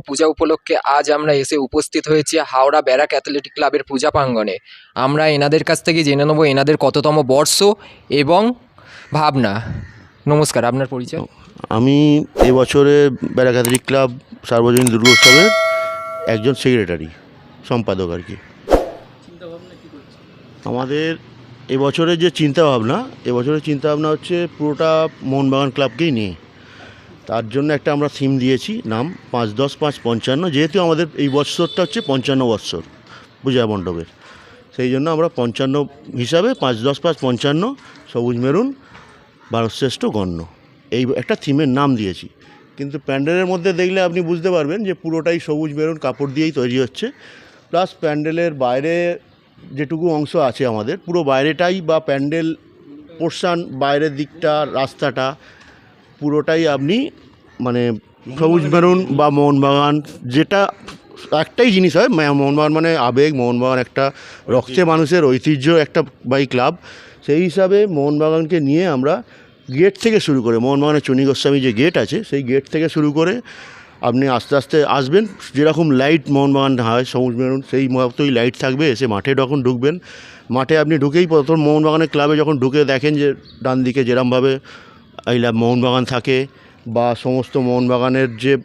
পূজা উপলক্ষে আজ আমরা এসে উপস্থিত হয়েছি হাওড়া ব্যারাক অ্যাথলেটিক ক্লাবের পূজা প্রাঙ্গণে। আমরা এনাদের কাছ থেকে জেনে নেব এনাদের কততম বর্ষ এবং ভাবনা। নমস্কার, আপনার পরিচয়? আমি এবছরে ব্যারাক অ্যাথলেটিক ক্লাব সার্বজনীন দুর্গোৎসবের একজন সেক্রেটারি, সম্পাদক আর কি। আমাদের এবছরের যে চিন্তাভাবনা এবছরের চিন্তাভাবনা হচ্ছে পুরোটা মোহনবাগান ক্লাবকেই নিয়ে। তার জন্য একটা আমরা থিম দিয়েছি, নাম পাঁচ দশ পাঁচ পঞ্চান্ন, যেহেতু আমাদের এই বৎসরটা হচ্ছে পঞ্চান্ন বৎসর পূজা মণ্ডপের। সেই জন্য আমরা পঞ্চান্ন হিসাবে পাঁচ দশ পাঁচ পঞ্চান্ন সবুজ মেরুন, ভারতশ্রেষ্ঠ গণ্য। এই একটা থিমের নাম দিয়েছি। কিন্তু প্যান্ডেলের মধ্যে দেখলে আপনি বুঝতে পারবেন যে পুরোটাই সবুজ মেরুন কাপড় দিয়েই তৈরি হচ্ছে। প্লাস প্যান্ডেলের বাইরে যেটুকু অংশ আছে আমাদের, পুরো বাইরেটাই বা প্যান্ডেল পোর্শান বাইরের দিকটা, রাস্তাটা পুরোটাই আপনি মানে সবুজ মেরুন বা মোহনবাগান যেটা একটাই জিনিস হয় মোহনবাগান মানে আবেগ মোহনবাগান একটা রক্তে মানুষের ঐতিহ্য, একটা বাই ক্লাব। সেই হিসাবে মোহনবাগানকে নিয়ে আমরা গেট থেকে শুরু করে মোহনবাগানের চনী গোস্বামী যে গেট আছে, সেই গেট থেকে শুরু করে আপনি আস্তে আস্তে আসবেন। যেরকম লাইট মোহনবাগান হয়, সবুজ মেরুন, সেই মতোই লাইট থাকবে, এসে মাঠে যখন ঢুকবেন, মাঠে আপনি ঢুকেই প্রথম মোহনবাগানের ক্লাবে যখন ঢুকে দেখেন যে ডান দিকে যেরমভাবে এই লা- মোহনবাগান থাকে বা সমস্ত মোহনবাগানের যে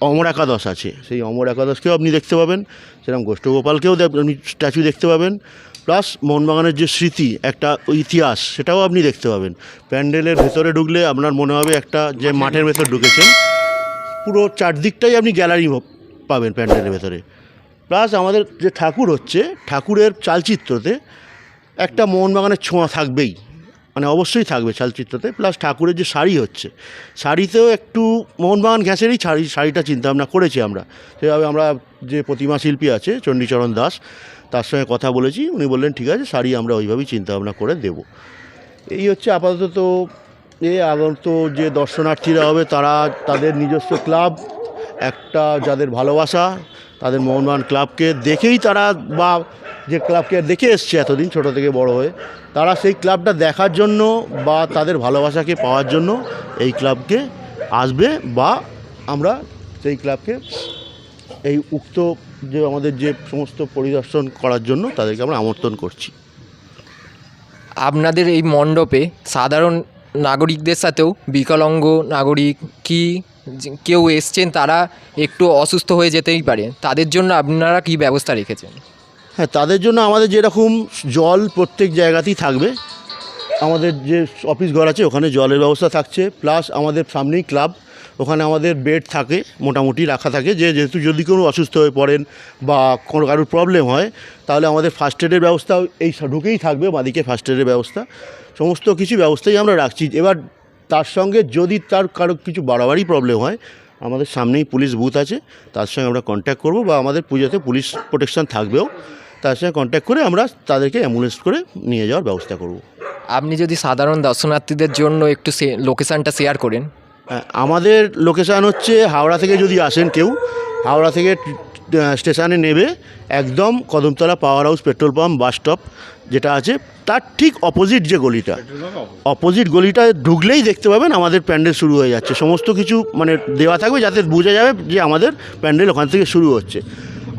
অমর একাদশ আছে সেই অমর একাদশকেও আপনি দেখতে পাবেন। সেরকম গোষ্ঠগোপালকেও আপনি স্ট্যাচু দেখতে পাবেন। প্লাস মোহনবাগানের যে স্মৃতি একটা ইতিহাস সেটাও আপনি দেখতে পাবেন। প্যান্ডেলের ভেতরে ঢুকলে আপনার মনে হবে একটা যে মাঠের ভেতর ঢুকেছেন। পুরো চারদিকটাই আপনি গ্যালারি পাবেন প্যান্ডেলের ভেতরে। প্লাস আমাদের যে ঠাকুর হচ্ছে ঠাকুরের চালচিত্রতে একটা মোহনবাগানের ছোঁয়া থাকবেই। মানে অবশ্যই থাকবে চালচিত্রতে প্লাস ঠাকুরের যে শাড়ি হচ্ছে, শাড়িতেও একটু মোহনবাগান ঘ্যাসেরই শাড়ি, শাড়িটা চিন্তা ভাবনা করেছি আমরা। সেভাবে আমরা যে প্রতিমা শিল্পী আছে চণ্ডীচরণ দাস, তার সঙ্গে কথা বলেছি, উনি বললেন, ঠিক আছে, শাড়ি আমরা ওইভাবেই চিন্তা ভাবনা করে দেব। এই হচ্ছে আপাতত এ আগত যে দর্শনার্থীরা হবে, তারা তাদের নিজস্ব ক্লাব, একটা যাদের ভালোবাসা তাদের মোহনবাগান ক্লাবকে দেখেই তারা বা যে ক্লাবকে দেখে এসছে এতদিন ছোট থেকে বড় হয়ে, তারা সেই ক্লাবটা দেখার জন্য বা তাদের ভালোবাসাকে পাওয়ার জন্য এই ক্লাবকে আসবে বা আমরা সেই ক্লাবকে এই উক্ত যে আমাদের যে সমস্ত পরিদর্শন করার জন্য তাদেরকে আমরা আমন্ত্রণ করছি। আপনাদের এই মণ্ডপে সাধারণ নাগরিকদের সাথেও বিকলাঙ্গ নাগরিক কি কেউ এসছেন তারা একটু অসুস্থ হয়ে যেতেই পারে, তাদের জন্য আপনারা কি ব্যবস্থা রেখেছেন? হ্যাঁ তাদের জন্য আমাদের যেরকম জল প্রত্যেক জায়গাতেই থাকবে, আমাদের যে অফিস ঘর আছে ওখানে জলের ব্যবস্থা থাকছে, প্লাস আমাদের সামনেই ক্লাব ওখানে আমাদের বেড থাকে, মোটামুটি রাখা থাকে। যে যেহেতু যদি কোনো অসুস্থ হয়ে পড়েন বা কোনো কারোর প্রবলেম হয়, তাহলে আমাদের ফার্স্ট এডের ব্যবস্থাও এই ঢুকেই থাকবে, বাঁদিকে ফার্স্ট এডের ব্যবস্থা। সমস্ত কিছু ব্যবস্থাই আমরা রাখছি। এবার তার সঙ্গে যদি তার কারও কিছু বাড়াবাড়ি প্রবলেম হয়, আমাদের সামনেই পুলিশ বুথ আছে, তার সঙ্গে আমরা কন্ট্যাক্ট করব বা আমাদের পুজোতে পুলিশ প্রোটেকশন থাকবেও। তার সঙ্গে কন্ট্যাক্ট করে আমরা তাদেরকে অ্যাম্বুলেন্স করে নিয়ে যাওয়ার ব্যবস্থা করব। আপনি যদি সাধারণ দর্শনার্থীদের জন্য একটু লোকেশানটা শেয়ার করেন। আমাদের লোকেশান হচ্ছে হাওড়া থেকে যদি আসেন কেউ হাওড়া থেকে স্টেশনে নেবে একদম Kadamtala power house petrol pump bus stop যেটা আছে। তার ঠিক অপোজিট যে গলিটা অপোজিট। গলিটা ঢুকলেই দেখতে পাবেন আমাদের প্যান্ডেল শুরু হয়ে যাচ্ছে। সমস্ত কিছু মানে দেওয়া থাকবে যাতে বোঝা যাবে যে আমাদের প্যান্ডেল ওখান থেকে শুরু হচ্ছে।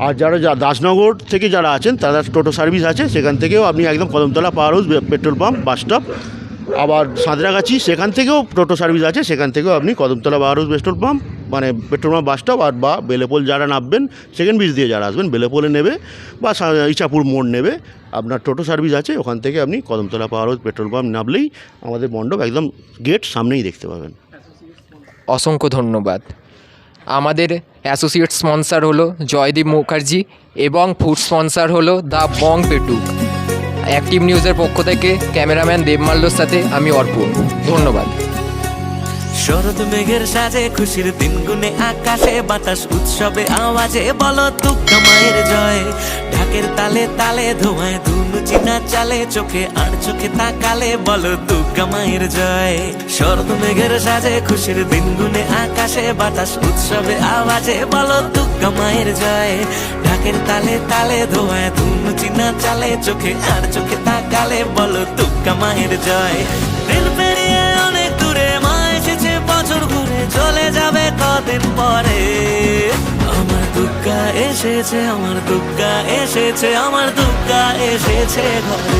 আর যারা যা দাসনগর থেকে যারা আছেন তারা টোটো সার্ভিস আছে সেখান থেকেও আপনি একদম Kadamtala power house petrol pump bus stop আবার সাঁতরাগাছি, সেখান থেকেও টোটো সার্ভিস আছে, সেখান থেকেও আপনি কদমতলা হাউস পেট্রোল পাম্প মানে পেট্রোল পাম্প বাস স্টপ আর বা বেলেপোল যারা নামবেন সেকেন্ড ব্রিজ দিয়ে যারা আসবেন, বেলেপোলে নেবে বা ইচাপুর মোড় নেবে, আপনার টোটো সার্ভিস আছে, ওখান থেকে আপনি কদমতলা হাউস পেট্রোল পাম্প নামলেই আমাদের মণ্ডপ একদম গেট সামনেই দেখতে পাবেন। অসংখ্য ধন্যবাদ। আমাদের অ্যাসোসিয়েট স্পন্সর হলো জয়দীপ মুখার্জি এবং ফুড স্পন্সর হলো দ্য বং পেটুক অ্যাক্টিভ নিউজের পক্ষ থেকে ক্যামেরাম্যান দেবমাল্যর সাথে আমি অর্পণ। ধন্যবাদ। শরৎ মেঘের সাজে, খুশির দিন গুনে আকাশে বাতাস, উৎসবে আওয়াজে বলো দুর্গা মায়ের জয়। ঢাকের তালে তালে ধোঁয়ায় ধুনু চিনা চালে, চোখে আর চোখে তাকালে বলো দুর্গা মায়ের জয়। শরৎ মেঘের সাজে, খুশির দিন গুনে আকাশে বাতাস, উৎসবে আওয়াজে বলো দুর্গা মায়ের জয়। ঢাকের তালে তালে ধোঁয়ায় ধুনু চিনা চালে, চোখে আর চোখে তাকালে বলো দুর্গা মায়ের জয়। দিন পরে। আমার দুর্গা এসেছে আমার দুর্গা এসেছে আমার দুর্গা এসেছে ঘরে।